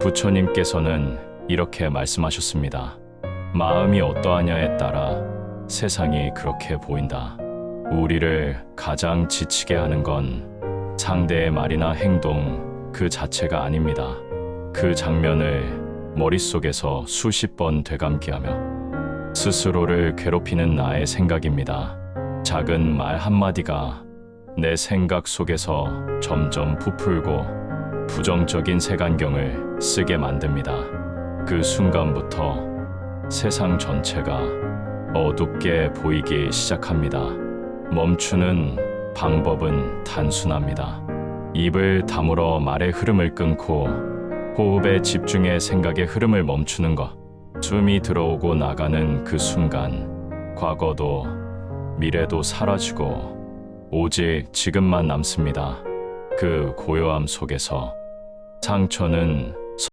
부처님께서는 이렇게 말씀하셨습니다. 마음이 어떠하냐에 따라 세상이 그렇게 보인다. 우리를 가장 지치게 하는 건 상대의 말이나 행동 그 자체가 아닙니다. 그 장면을 머릿속에서 수십 번 되감기하며 스스로를 괴롭히는 나의 생각입니다. 작은 말 한마디가 내 생각 속에서 점점 부풀고 부정적인 색안경을 쓰게 만듭니다. 그 순간부터 세상 전체가 어둡게 보이기 시작합니다. 멈추는 방법은 단순합니다. 입을 다물어 말의 흐름을 끊고 호흡에 집중해 생각의 흐름을 멈추는 것. 숨이 들어오고 나가는 그 순간 과거도 미래도 사라지고 오직 지금만 남습니다. 그 고요함 속에서 상처는